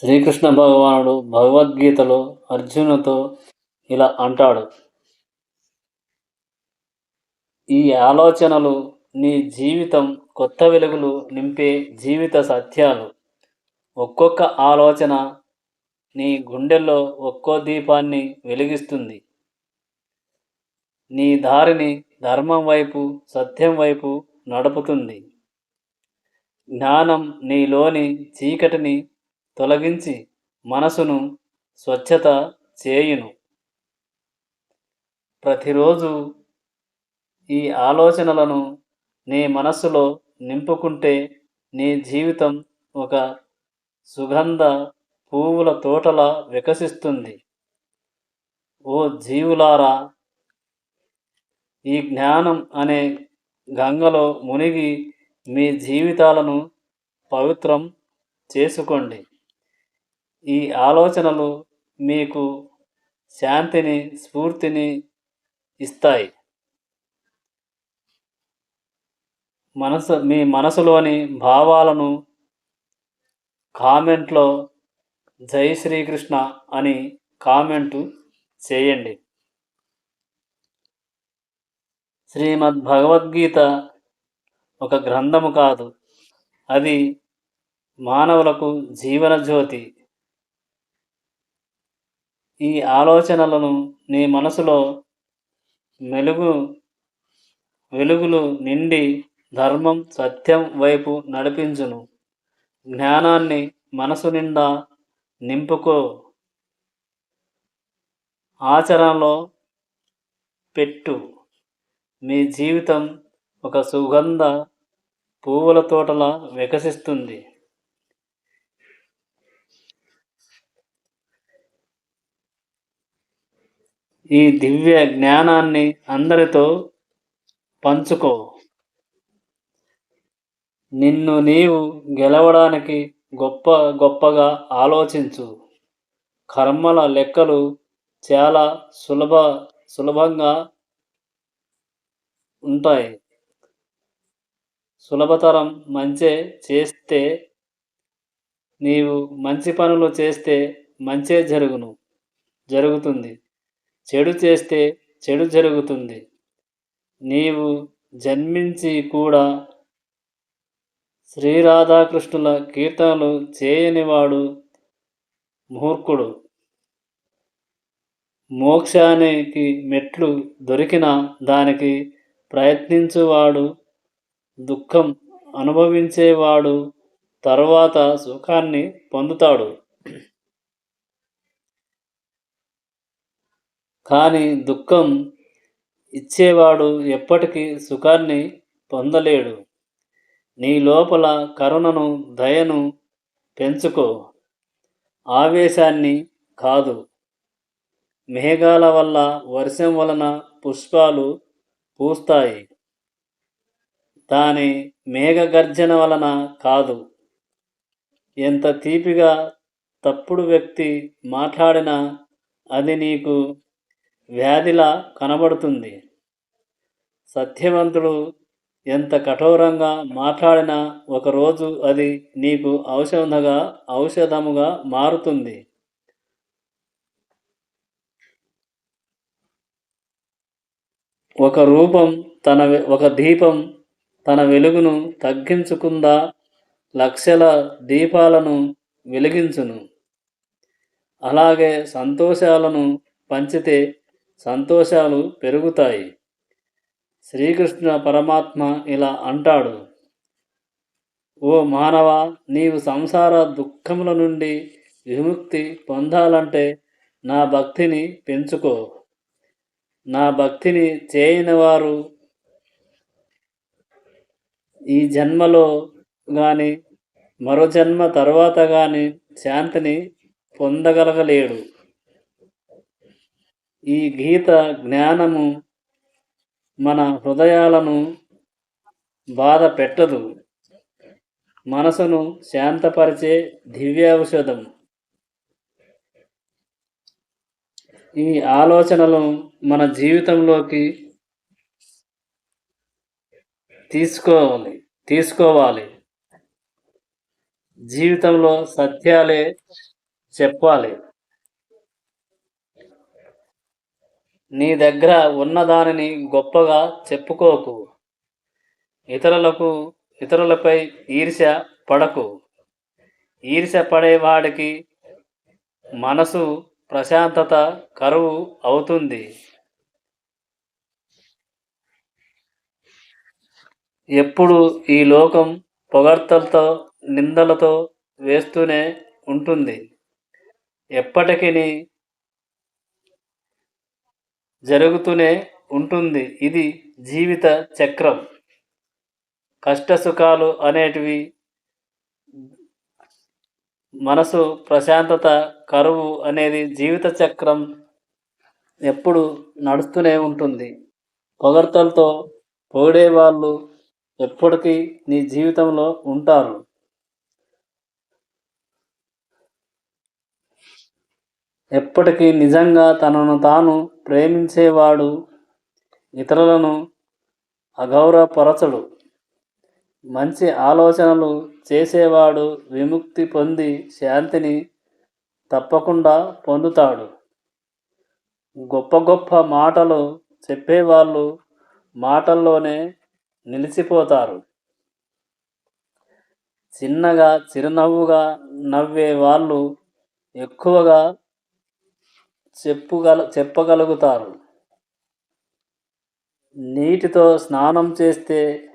శ్రీకృష్ణ భగవానుడు భగవద్గీతలో అర్జునుతో ఇలా అంటాడు. ఈ ఆలోచనలు నీ జీవితం కొత్త వెలుగులు నింపే జీవిత సత్యాలు. ఒక్కొక్క ఆలోచన నీ గుండెల్లో ఒక్కో దీపాన్ని వెలిగిస్తుంది. నీ దారిని ధర్మం వైపు సత్యం వైపు నడుపుతుంది. జ్ఞానం నీలోని చీకటిని తొలగించి మనసును స్వచ్ఛత చేయును. ప్రతిరోజు ఈ ఆలోచనలను నీ మనస్సులో నింపుకుంటే నీ జీవితం ఒక సుగంధ పువ్వుల తోటలా వికసిస్తుంది. ఓ జీవులారా! ఈ జ్ఞానం అనే గంగలో మునిగి మీ జీవితాలను పవిత్రం చేసుకోండి. ఈ ఆలోచనలు మీకు శాంతిని స్ఫూర్తిని ఇస్తాయి. మనసు మీ మనసులోని భావాలను కామెంట్లో జై శ్రీకృష్ణ అని కామెంటు చేయండి. శ్రీమద్ భగవద్గీత ఒక గ్రంథము కాదు. అది మానవులకు జీవన జ్యోతి. ఈ ఆలోచనలను నీ మనసులో మెలుగు వెలుగులు నిండి ధర్మం సత్యం వైపు నడిపించును. జ్ఞానాన్ని మనసు నిండా నింపుకో. ఆచరణలో పెట్టు. మీ జీవితం ఒక సుగంధ పువ్వుల తోటలా వికసిస్తుంది. ఈ దివ్య జ్ఞానాన్ని అందరితో పంచుకో. నిన్ను నీవు గెలవడానికి గొప్ప గొప్పగా ఆలోచించు. కర్మల లెక్కలు చాలా సులభ సులభంగా ఉంటాయి. సులభతరం మంచే చేస్తే నీవు మంచి పనులు చేస్తే మంచే జరుగును జరుగుతుంది. చెడు చేస్తే చెడు జరుగుతుంది. నీవు జన్మించి కూడా శ్రీరాధాకృష్ణుల కీర్తనలు చేయనివాడు మూర్ఖుడు. మోక్షానికి మెట్లు దొరికిన దానికి ప్రయత్నించువాడు దుఃఖం అనుభవించేవాడు తర్వాత సుఖాన్ని పొందుతాడు. కానీ దుఃఖం ఇచ్చేవాడు ఎప్పటికీ సుఖాన్ని పొందలేడు. నీ లోపల కరుణను దయను పెంచుకో. ఆవేశాన్ని కాదు. మేఘాల వల్ల వర్షం వలన పుష్పాలు పూస్తాయి. దాని మేఘగర్జన వలన కాదు. ఎంత తీపిగా తప్పుడు వ్యక్తి మాట్లాడినా అది నీకు వ్యాధిలా కనబడుతుంది. సత్యవంతుడు ఎంత కఠోరంగా మాట్లాడినా ఒకరోజు అది నీకు ఔషధంగా ఔషధముగా మారుతుంది. ఒక రూపం తన ఒక దీపం తన వెలుగును తగ్గించుకుందా లక్షల దీపాలను వెలిగించును. అలాగే సంతోషాలను పంచితే సంతోషాలు పెరుగుతాయి. శ్రీకృష్ణ పరమాత్మ ఇలా అంటాడు ఓ మానవ నీవు సంసార దుఃఖముల నుండి విముక్తి పొందాలంటే నా భక్తిని పెంచుకో. నా భక్తిని చేయని వారు ఈ జన్మలో కానీ మరో జన్మ తర్వాత కానీ శాంతిని పొందగలగలేడు. ఈ గీత జ్ఞానము మన హృదయాలను బాధ పెట్టదు. మనసును శాంతపరిచే దివ్య ఔషధం. ఈ ఆలోచనలు మన జీవితంలోకి తీసుకోవాలి తీసుకోవాలి. జీవితంలో సత్యాలే చెప్పాలి. నీ దగ్గర ఉన్నదానిని గొప్పగా చెప్పుకోకు. ఇతరులకు ఇతరులపై ఈర్ష్య పడకు. ఈర్ష్య పడేవాడికి మనసు ప్రశాంతత కరువు అవుతుంది. ఎప్పుడు ఈ లోకం పొగడ్తలతో నిందలతో వేస్తూనే ఉంటుంది. ఎప్పటికీ జరుగుతూనే ఉంటుంది. ఇది జీవిత చక్రం. కష్టసుఖాలు అనేటివి మనసు ప్రశాంతత కరువు అనేది జీవిత చక్రం ఎప్పుడు నడుస్తూనే ఉంటుంది. పొగడ్తలతో పొగిడే వాళ్ళు ఎప్పటికీ నీ జీవితంలో ఉంటారు. ఎప్పటికీ నిజంగా తనను తాను ప్రేమించేవాడు ఇతరులను అగౌరవపరచడు. మంచి ఆలోచనలు చేసేవాడు విముక్తి పొంది శాంతిని తప్పకుండా పొందుతాడు. గొప్ప గొప్ప మాటలు చెప్పేవాళ్ళు మాటల్లోనే నిలిచిపోతారు. చిన్నగా చిరునవ్వుగా నవ్వే వాళ్ళు ఎక్కువగా చెప్పుగల చెప్పగలుగుతారు. నీటితో స్నానం చేస్తే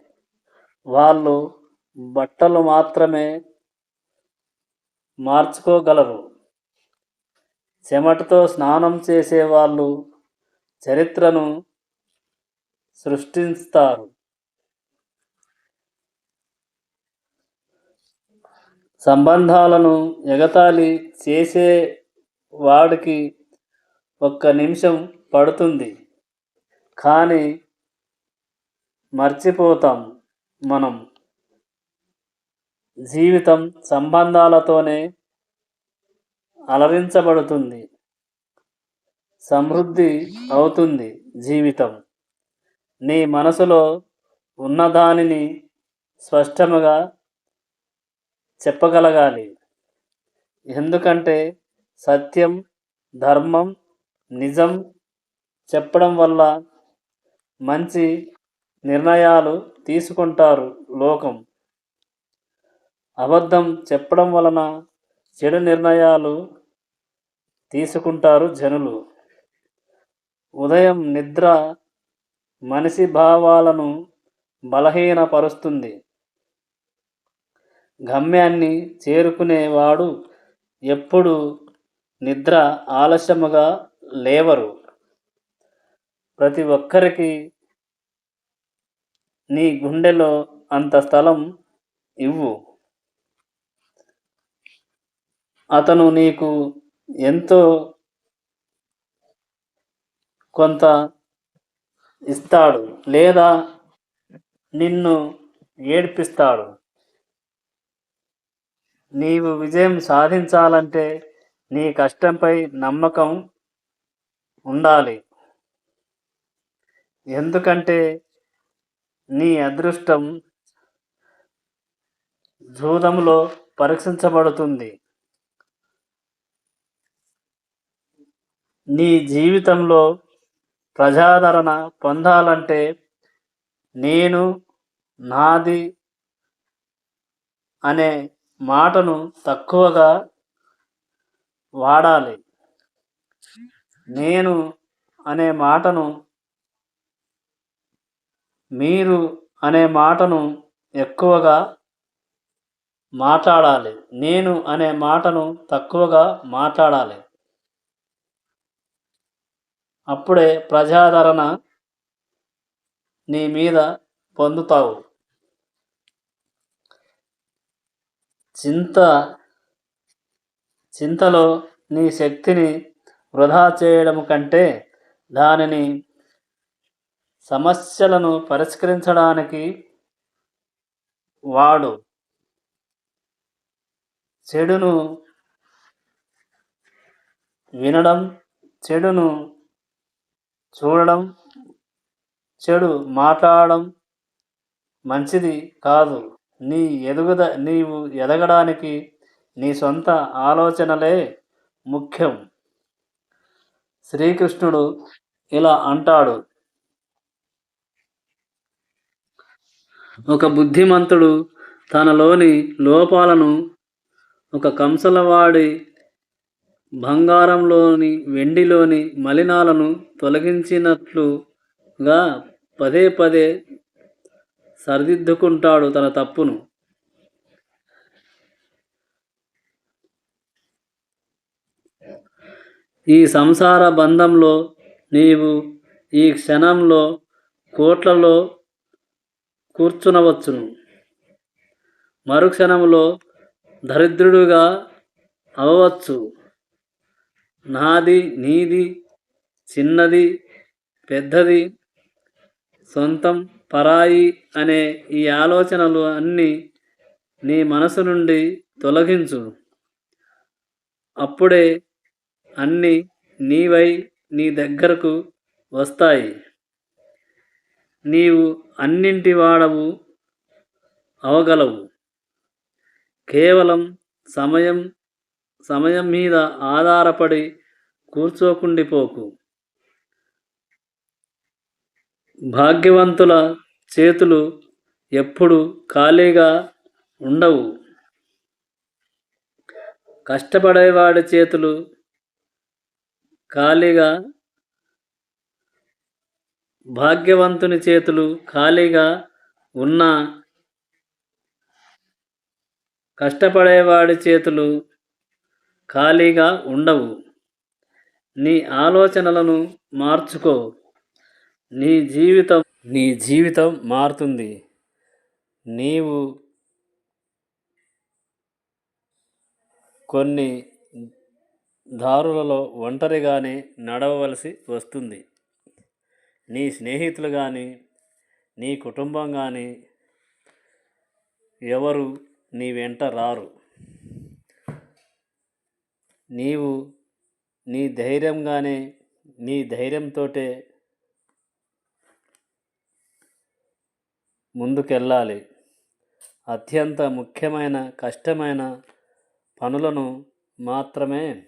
వాళ్ళు బట్టలు మాత్రమే మార్చుకోగలరు. చెమటతో స్నానం చేసేవాళ్ళు చరిత్రను సృష్టిస్తారు. సంబంధాలను ఎగతాళి చేసే వాడికి ఒక్క నిమిషం పడుతుంది. కానీ మర్చిపోతాం మనం. జీవితం సంబంధాలతోనే అలరించబడుతుంది. సమృద్ధి అవుతుంది జీవితం. నీ మనసులో ఉన్నదానిని స్పష్టముగా చెప్పగలగాలి. ఎందుకంటే సత్యం ధర్మం నిజం చెప్పడం వల్ల మంచి నిర్ణయాలు తీసుకుంటారు లోకం. అబద్ధం చెప్పడం వలన చెడు నిర్ణయాలు తీసుకుంటారు జనులు. ఉదయం నిద్ర మనిషి భావాలను బలహీనపరుస్తుంది. గమ్యాన్ని చేరుకునేవాడు ఎప్పుడు నిద్ర ఆలస్యముగా లేవరు. ప్రతి ఒక్కరికి నీ గుండెలో అంత స్థలం ఇవ్వు. అతను నీకు ఎంతో కొంత ఇస్తాడు లేదా నిన్ను ఏడ్పిస్తాడు. నీవు విజయం సాధించాలంటే నీ కష్టంపై నమ్మకం ఉండాలి. ఎందుకంటే నీ అదృష్టం జూదంలో పరీక్షించబడుతుంది. నీ జీవితంలో ప్రజాదరణ పొందాలంటే నేను నాది అనే మాటను తక్కువగా వాడాలి. నేను అనే మాటను మీరు అనే మాటను ఎక్కువగా మాట్లాడాలి. నేను అనే మాటను తక్కువగా మాట్లాడాలి. అప్పుడే ప్రజాదరణ నీ మీద పొందుతావు. చింత చింతలో నీ శక్తిని వృధా చేయడం కంటే దానిని సమస్యలను పరిష్కరించడానికి వాడు చెడును వినడం చెడును చూడడం చెడు మాట్లాడడం మంచిది కాదు. నీ ఎదుగుద నీవు ఎదగడానికి నీ సొంత ఆలోచనలే ముఖ్యం. శ్రీకృష్ణుడు ఇలా అంటాడు. ఒక బుద్ధిమంతుడు తనలోని లోపాలను ఒక కంసలవాడి బంగారంలోని వెండిలోని మలినాలను తొలగించినట్లుగా పదే పదే సరిదిద్దుకుంటాడు తన తప్పును. ఈ సంసార బంధంలో నీవు ఈ క్షణంలో కోట్లలో కూర్చునవచ్చును. మరుక్షణంలో దరిద్రుడుగా అవ్వచ్చు. నాది నీది చిన్నది పెద్దది సొంతం పరాయి అనే ఈ ఆలోచనలు అన్నీ నీ మనసు నుండి తొలగించు అప్పుడే అన్నీ నీవై నీ దగ్గరకు వస్తాయి. నీవు అన్నింటి వాడవు అవగలవు. కేవలం సమయం సమయం మీద ఆధారపడి కూర్చోకుండిపోకు. భాగ్యవంతుల చేతులు ఎప్పుడు ఖాళీగా ఉండవు. కష్టపడేవాడి చేతులు ఖాళీగా భాగ్యవంతుని చేతులు ఖాళీగా ఉన్న కష్టపడేవాడి చేతులు ఖాళీగా ఉండవు. నీ ఆలోచనలను మార్చుకో. నీ జీవితం నీ జీవితం మారుతుంది. నీవు కొన్ని దారులలో ఒంటరిగానే నడవవలసి వస్తుంది. నీ స్నేహితులు కానీ నీ కుటుంబం కానీ ఎవరు నీ వెంట రారు. నీవు నీ ధైర్యంగానే నీ ధైర్యంతోటే ముందుకెళ్ళాలి. అత్యంత ముఖ్యమైన కష్టమైన పనులను మాత్రమే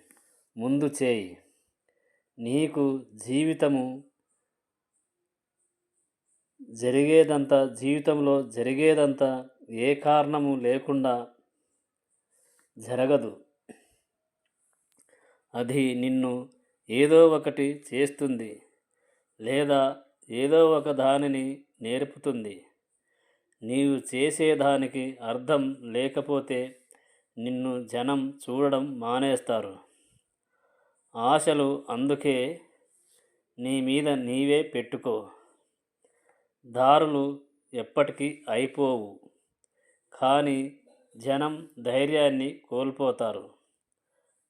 ముందు చేయి. నీకు జీవితము జరిగేదంతా జీవితంలో జరిగేదంతా ఏ కారణము లేకుండా జరగదు. అది నిన్ను ఏదో ఒకటి చేస్తుంది లేదా ఏదో ఒక దానిని నేర్పుతుంది. నీవు చేసేదానికి అర్థం లేకపోతే నిన్ను జనం చూడడం మానేస్తారు. ఆశలు అందుకే నీ మీద నీవే పెట్టుకో. దారులు ఎప్పటికీ అయిపోవు. కానీ జనం ధైర్యాన్ని కోల్పోతారు.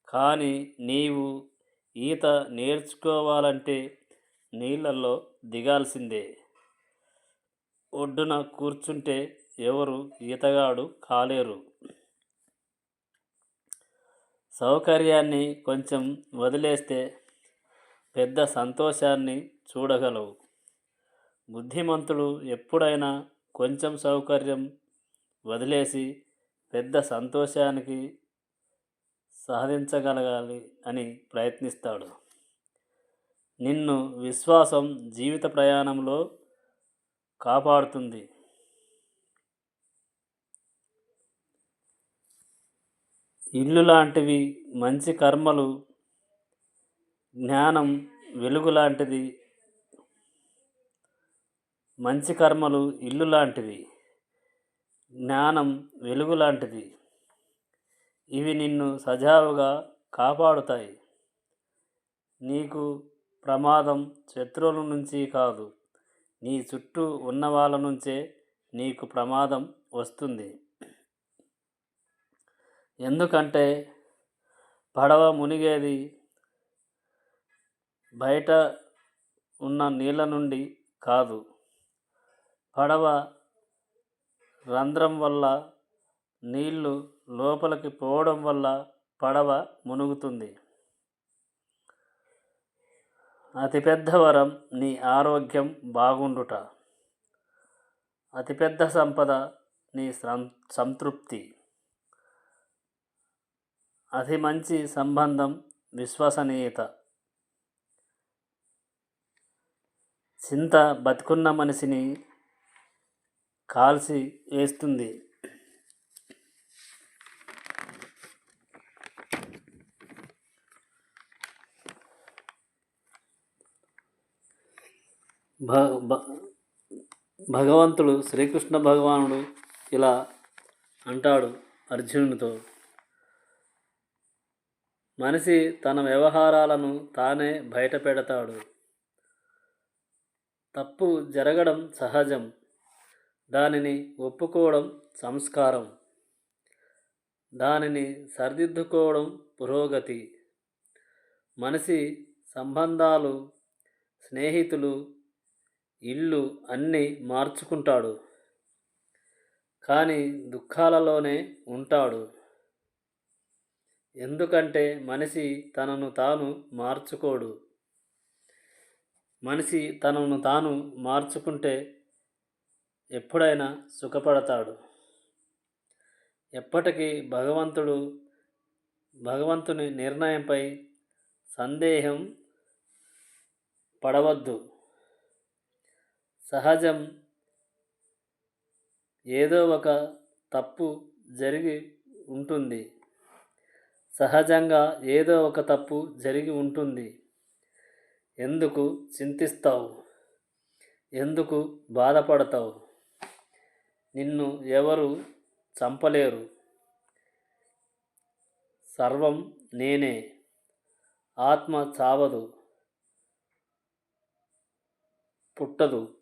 కానీ నీవు ఈత నేర్చుకోవాలంటే నీళ్ళల్లో దిగాల్సిందే. ఒడ్డున కూర్చుంటే ఎవరు ఈతగాడు కాలేరు. సౌకర్యాన్ని కొంచెం వదిలేస్తే పెద్ద సంతోషాన్ని చూడగలవు. బుద్ధిమంతుడు ఎప్పుడైనా కొంచెం సౌకర్యం వదిలేసి పెద్ద సంతోషానికి సాధించగలగాలి అని ప్రయత్నిస్తాడు. నిన్ను విశ్వాసం జీవిత ప్రయాణంలో కాపాడుతుంది. ఇల్లు లాంటివి మంచి కర్మలు జ్ఞానం వెలుగు లాంటిది మంచి కర్మలు ఇల్లు లాంటివి జ్ఞానం వెలుగు లాంటిది ఇవి నిన్ను సజావుగా కాపాడుతాయి. నీకు ప్రమాదం శత్రువుల నుంచి కాదు నీ చుట్టూ ఉన్న వాళ్ళ నుంచే నీకు ప్రమాదం వస్తుంది. ఎందుకంటే పడవ మునిగేది బయట ఉన్న నీళ్ళ నుండి కాదు. పడవ రంధ్రం వల్ల నీళ్ళు లోపలికి పోవడం వల్ల పడవ మునుగుతుంది. అతిపెద్ద వరం నీ ఆరోగ్యం బాగుండుట. అతిపెద్ద సంపద నీ సం- సంతృప్తి. అది మంచి సంబంధం విశ్వసనీయత. చింత బతుకున్న మనిషిని కాల్చి వేస్తుంది భ- భగవంతుడు శ్రీకృష్ణ భగవానుడు ఇలా అంటాడు అర్జునుడితో మనిషి తన వ్యవహారాలను తానే బయట పెడతాడు. తప్పు జరగడం సహజం. దానిని ఒప్పుకోవడం సంస్కారం. దానిని సరిదిద్దుకోవడం పురోగతి. మనిషి సంబంధాలు స్నేహితులు ఇల్లు అన్నీ మార్చుకుంటాడు. కానీ దుఃఖాలలోనే ఉంటాడు. ఎందుకంటే మనిషి తనను తాను మార్చుకోడు. మనిషి తనను తాను మార్చుకుంటే ఎప్పుడైనా సుఖపడతాడు. ఎప్పటికీ భగవంతుడు భగవంతుని నిర్ణయంపై సందేహం పడవద్దు. సహజం ఏదో ఒక తప్పు జరిగి ఉంటుంది. సహజంగా ఏదో ఒక తప్పు జరిగి ఉంటుంది. ఎందుకు చింతిస్తావు? ఎందుకు బాధపడతావు? నిన్ను ఎవరు చంపలేరు. సర్వం నేనే. ఆత్మ చావదు. పుట్టదు.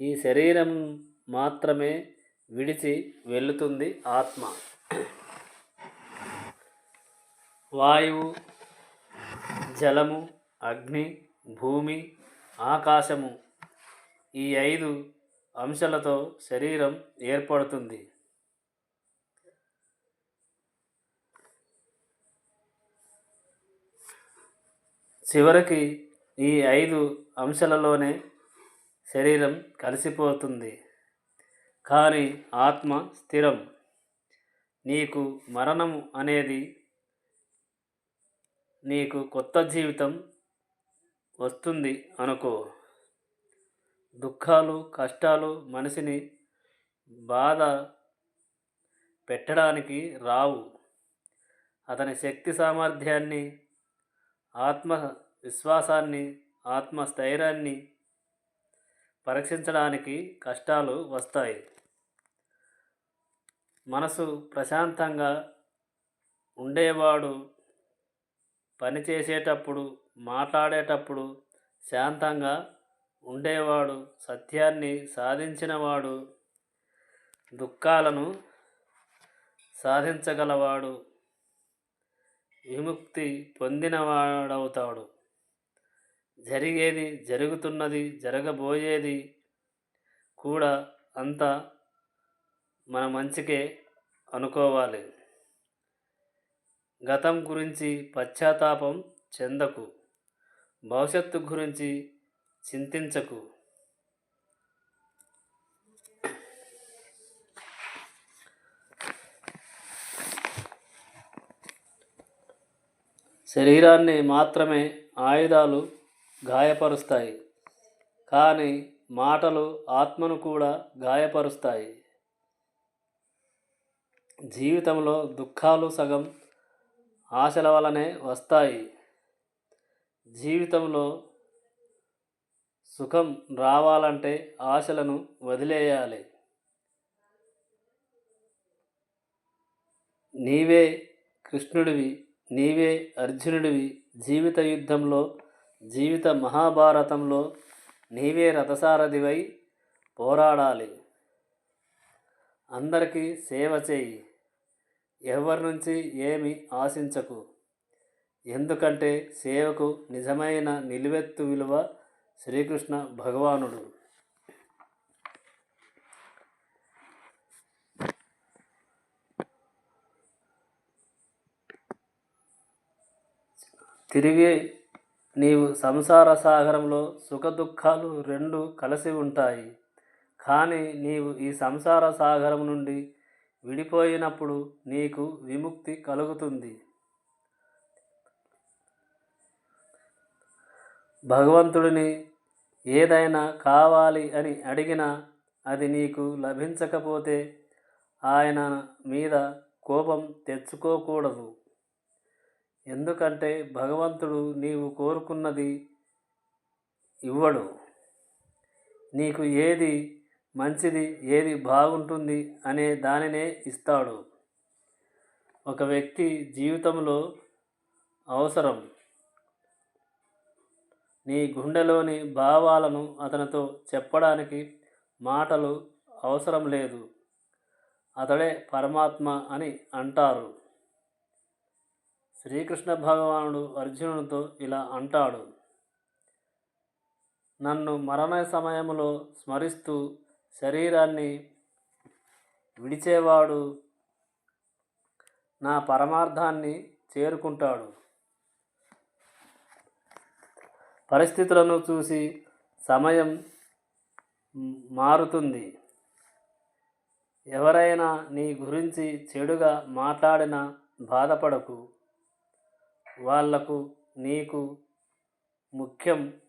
ఈ శరీరం మాత్రమే విడిచి వెళుతుంది ఆత్మ. వాయువు జలము అగ్ని భూమి ఆకాశము ఈ ఐదు అంశాలతో శరీరం ఏర్పడుతుంది. చివరికి ఈ ఐదు అంశాలలోనే శరీరం కలిసిపోతుంది. కానీ ఆత్మ స్థిరం. నీకు మరణం అనేది నీకు కొత్త జీవితం వస్తుంది అనుకో. దుఃఖాలు కష్టాలు మనిషిని బాధ పెట్టడానికి రావు. అతని శక్తి సామర్థ్యాన్ని ఆత్మ విశ్వాసాన్ని ఆత్మస్థైర్యాన్ని పరీక్షించడానికి కష్టాలు వస్తాయి. మనసు ప్రశాంతంగా ఉండేవాడు పని చేసేటప్పుడు మాట్లాడేటప్పుడు శాంతంగా ఉండేవాడు సత్యాన్ని సాధించినవాడు దుఃఖాలను సాధించగలవాడు విముక్తి పొందినవాడవుతాడు. జరిగేది జరుగుతున్నది జరగబోయేది కూడా అంతా మన మంచికే అనుకోవాలి. గతం గురించి పశ్చాత్తాపం చెందకు. భవిష్యత్తు గురించి చింతించకు. శరీరాన్ని మాత్రమే ఆయుధాలు గాయపరుస్తాయి. కానీ మాటలు ఆత్మను కూడా గాయపరుస్తాయి. జీవితంలో దుఃఖాలు సగం ఆశల వలనే వస్తాయి. జీవితంలో సుఖం రావాలంటే ఆశలను వదిలేయాలి. నీవే కృష్ణుడివి నీవే అర్జునుడివి. జీవిత యుద్ధంలో జీవిత మహాభారతంలో నీవే రథసారథివై పోరాడాలి. అందరికీ సేవ చేయి. ఎవరి నుంచి ఏమి ఆశించకు? ఎందుకంటే సేవకు నిజమైన నిలువెత్తు విలువ శ్రీకృష్ణ భగవానుడు. తిరిగి నీవు సంసార సాగరంలో సుఖ దుఃఖాలు రెండు కలిసి ఉంటాయి. కానీ నీవు ఈ సంసార సాగరం నుండి విడిపోయినప్పుడు నీకు విముక్తి కలుగుతుంది. భగవంతుడిని ఏదైనా కావాలి అని అడిగినా అది నీకు లభించకపోతే ఆయన మీద కోపం తెచ్చుకోకూడదు. ఎందుకంటే భగవంతుడు నీవు కోరుకున్నది ఇవ్వడు. నీకు ఏది మంచిది ఏది బాగుంటుంది అనే దానినే ఇస్తాడు. ఒక వ్యక్తి జీవితంలో అవసరం. నీ గుండెలోని భావాలను అతనితో చెప్పడానికి మాటలు అవసరం లేదు. అతడే పరమాత్మ అని అంటారు. శ్రీకృష్ణ భగవానుడు అర్జునుడితో ఇలా అంటాడు. నన్ను మరణ సమయంలో స్మరిస్తూ శరీరాన్ని విడిచేవాడు నా పరమార్థాన్ని చేరుకుంటాడు. పరిస్థితులను చూసి సమయం మారుతుంది. ఎవరైనా నీ గురించి చెడుగా మాట్లాడినా బాధపడకు. వాళ్ళకు నీకు ముఖ్యం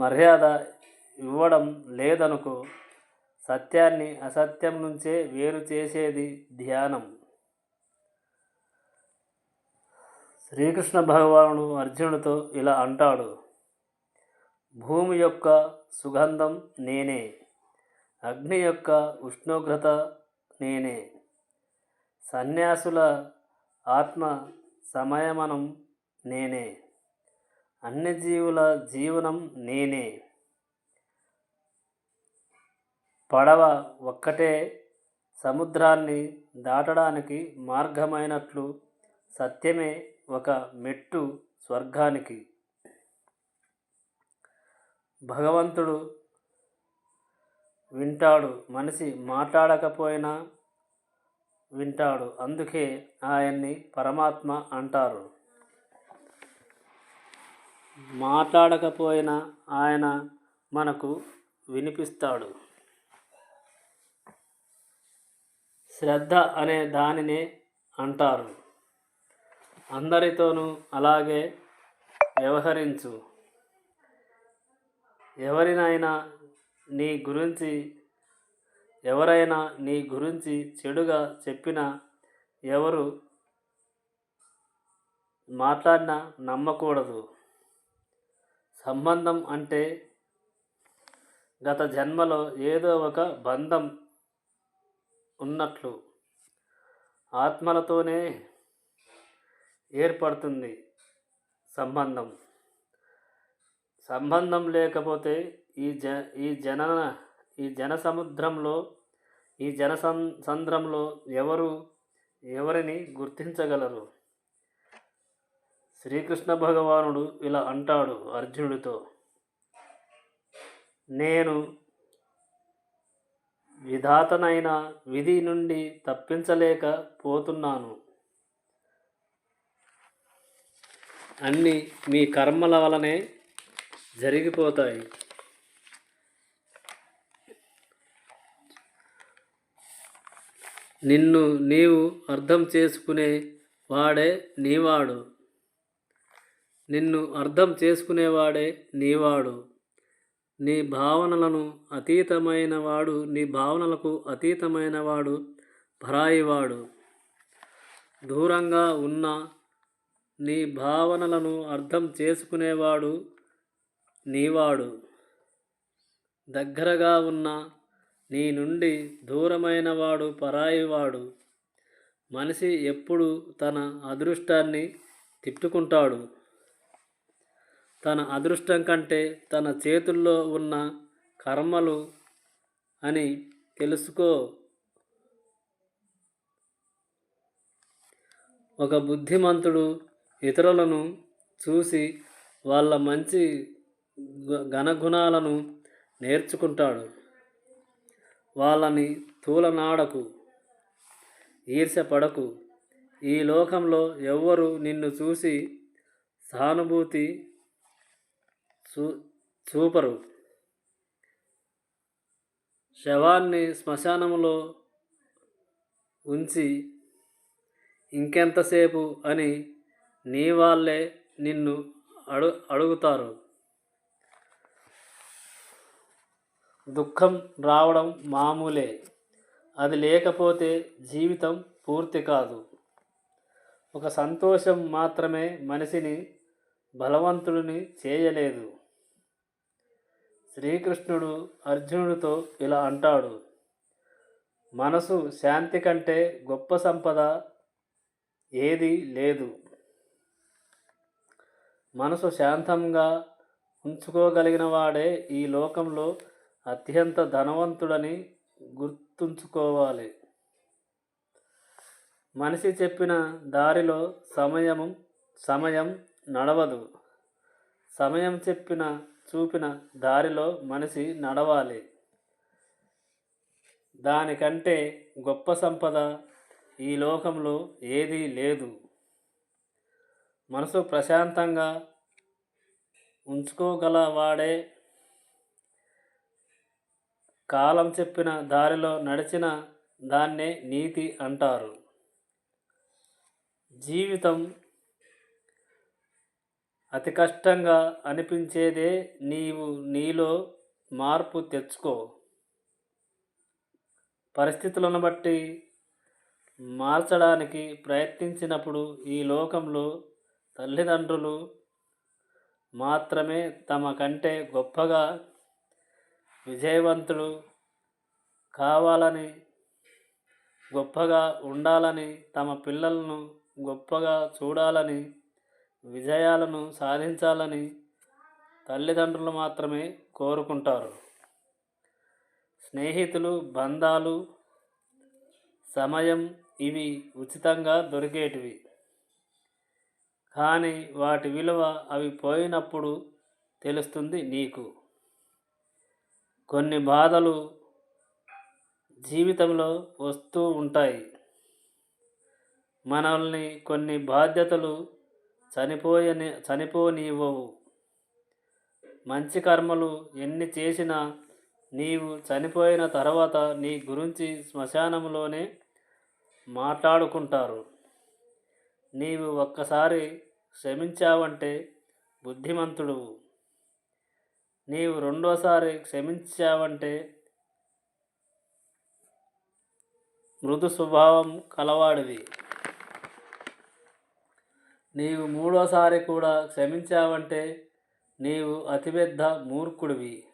మర్యాద ఇవ్వడం లేదనుకో సత్యాన్ని అసత్యం నుంచే వేరు చేసేది ధ్యానం. శ్రీకృష్ణ భగవానుడు అర్జునుడితో ఇలా అంటాడు భూమి యొక్క సుగంధం నేనే అగ్ని యొక్క ఉష్ణోగ్రత నేనే. సన్యాసుల ఆత్మ సమయమనం నేనే. అన్ని జీవుల జీవనం నేనే. పడవ ఒక్కటే సముద్రాన్ని దాటడానికి మార్గమైనట్లు సత్యమే ఒక మెట్టు స్వర్గానికి. భగవంతుడు వింటాడు మనిషి మాట్లాడకపోయినా వింటాడు అందుకే ఆయన్ని పరమాత్మ అంటారు. మాట్లాడకపోయినా ఆయన మనకు వినిపిస్తాడు. శ్రద్ధ అనే దానినే అంటారు. అందరితోనూ అలాగే వ్యవహరించు. ఎవరినైనా నీ గురించి ఎవరైనా నీ గురించి చెడుగా చెప్పినా ఎవరు మాట్లాడినా నమ్మకూడదు. సంబంధం అంటే గత జన్మలో ఏదో ఒక బంధం ఉన్నట్లు ఆత్మలతోనే ఏర్పడుతుంది సంబంధం. సంబంధం లేకపోతే ఈ జ ఈ జన ఈ జన సముద్రంలో ఈ జన సంద్రంలో ఎవరు ఎవరిని గుర్తించగలరు? శ్రీకృష్ణ భగవానుడు ఇలా అంటాడు అర్జునుడితో నేను విధాతనైన విధి నుండి తప్పించలేకపోతున్నాను అన్నీ మీ కర్మల వలనే జరిగిపోతాయి. నిన్ను నీవు అర్థం చేసుకునే వాడే నీవాడు. నిన్ను అర్థం చేసుకునేవాడే నీవాడు. నీ భావనలను అతీతమైన వాడు నీ భావనలకు అతీతమైన వాడు పరాయివాడు దూరంగా ఉన్న నీ భావనలను అర్థం చేసుకునేవాడు నీవాడు. దగ్గరగా ఉన్న నీ నుండి దూరమైన వాడు పరాయివాడు. మనిషి ఎప్పుడు తన అదృష్టాన్ని తిట్టుకుంటాడు. తన అదృష్టం కంటే తన చేతుల్లో ఉన్న కర్మలు అని తెలుసుకో. ఒక బుద్ధిమంతుడు ఇతరులను చూసి వాళ్ళ మంచి ఘనగుణాలను నేర్చుకుంటాడు. వాళ్ళని తూలనాడకు ఈర్షపడకు ఈ లోకంలో ఎవ్వరు నిన్ను చూసి సానుభూతి చూ చూపరు శవాన్ని శ్మశానంలో ఉంచి ఇంకెంతసేపు అని నీ వాళ్ళే నిన్ను అడు అడుగుతారు. దుఃఖం రావడం మామూలే. అది లేకపోతే జీవితం పూర్తి కాదు. ఒక సంతోషం మాత్రమే మనిషిని బలవంతుడిని చేయలేదు. శ్రీకృష్ణుడు అర్జునుడితో ఇలా అంటాడు. మనసు శాంతి కంటే గొప్ప సంపద ఏది లేదు. మనసు శాంతంగా ఉంచుకోగలిగిన వాడే ఈ లోకంలో అత్యంత ధనవంతుడని గుర్తుంచుకోవాలి. మనిషి చెప్పిన దారిలో సమయం సమయం నడవదు. సమయం చెప్పిన చూపిన దారిలో మనిషి నడవాలి. దానికంటే గొప్ప సంపద ఈ లోకంలో ఏదీ లేదు. మనసు ప్రశాంతంగా ఉంచుకోగలవాడే. కాలం చెప్పిన దారిలో నడిచిన దాన్నే నీతి అంటారు. జీవితం అతి కష్టంగా అనిపించేదే నీవు నీలో మార్పు తెచ్చుకో. పరిస్థితులను బట్టి మార్చడానికి ప్రయత్నించినప్పుడు ఈ లోకంలో తల్లిదండ్రులు మాత్రమే తమ కంటే గొప్పగా విజయవంతుడు కావాలని గొప్పగా ఉండాలని తమ పిల్లలను గొప్పగా చూడాలని విజయాలను సాధించాలని తల్లిదండ్రులు మాత్రమే కోరుకుంటారు. స్నేహితులు బంధాలు సమయం ఇవి ఉచితంగా దొరికేటివి. కానీ వాటి విలువ అవి పోయినప్పుడు తెలుస్తుంది నీకు. కొన్ని బాధలు జీవితంలో వస్తూ ఉంటాయి. మనల్ని కొన్ని బాధ్యతలు చనిపోయని చనిపోనివ్వవు మంచి కర్మలు ఎన్ని చేసినా నీవు చనిపోయిన తర్వాత నీ గురించి శ్మశానంలోనే మాట్లాడుకుంటారు. నీవు ఒక్కసారి క్షమించావంటే బుద్ధిమంతుడువు నీవు రెండోసారి క్షమించావంటే మృదు స్వభావం కలవాడివి. నీవు మూడోసారి కూడా క్షమించావంటే నీవు అతిపెద్ద మూర్ఖుడివి.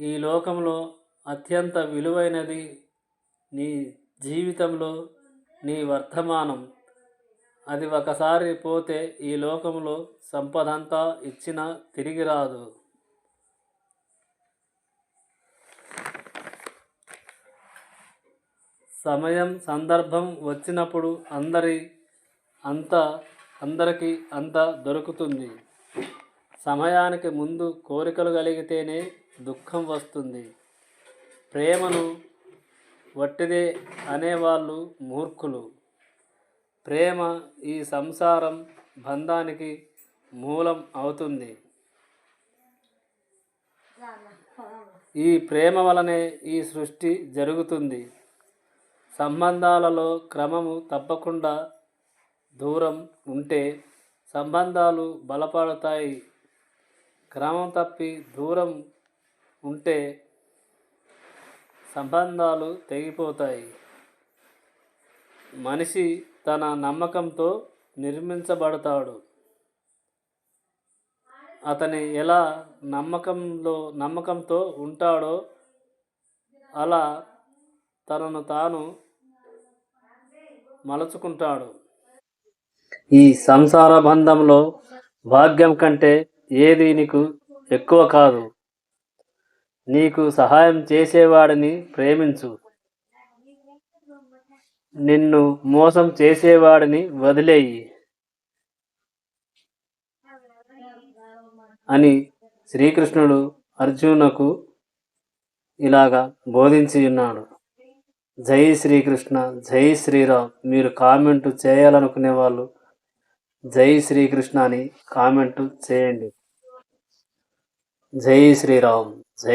ఈ లోకంలో అత్యంత విలువైనది నీ జీవితంలో నీ వర్తమానం. అది ఒకసారి పోతే ఈ లోకంలో సంపదంతా ఇచ్చినా తిరిగి రాదు. సమయం సందర్భం వచ్చినప్పుడు అందరి అంత అందరికీ అంత దొరుకుతుంది. సమయానికి ముందు కోరికలు కలిగితేనే దుఃఖం వస్తుంది. ప్రేమను వట్టిదే అనేవాళ్ళు మూర్ఖులు. ప్రేమ ఈ సంసారం బంధానికి మూలం అవుతుంది. ఈ ప్రేమ వలనే ఈ సృష్టి జరుగుతుంది. సంబంధాలలో క్రమము తప్పకుండా దూరం ఉంటే సంబంధాలు బలపడతాయి. క్రమం తప్పి దూరం ఉంటే సంబంధాలు తెగిపోతాయి. మనిషి తన నమ్మకంతో నిర్మించబడతాడు. అతని ఎలా నమ్మకంలో నమ్మకంతో ఉంటాడో అలా తనను తాను మలుచుకుంటాడు. ఈ సంసార బంధంలో భాగ్యం కంటే ఏది నీకు ఎక్కువ కాదు. నీకు సహాయం చేసేవాడిని ప్రేమించు. నిన్ను మోసం చేసేవాడిని వదిలేయి. అని శ్రీకృష్ణుడు అర్జునకు ఇలాగా బోధించి ఉన్నాడు. జై శ్రీకృష్ణ జై శ్రీరామ్. మీరు కామెంట్ చేయాలనుకునే వాళ్ళు జై శ్రీకృష్ణ అని కామెంట్ చేయండి. జై శ్రీరామ్ జై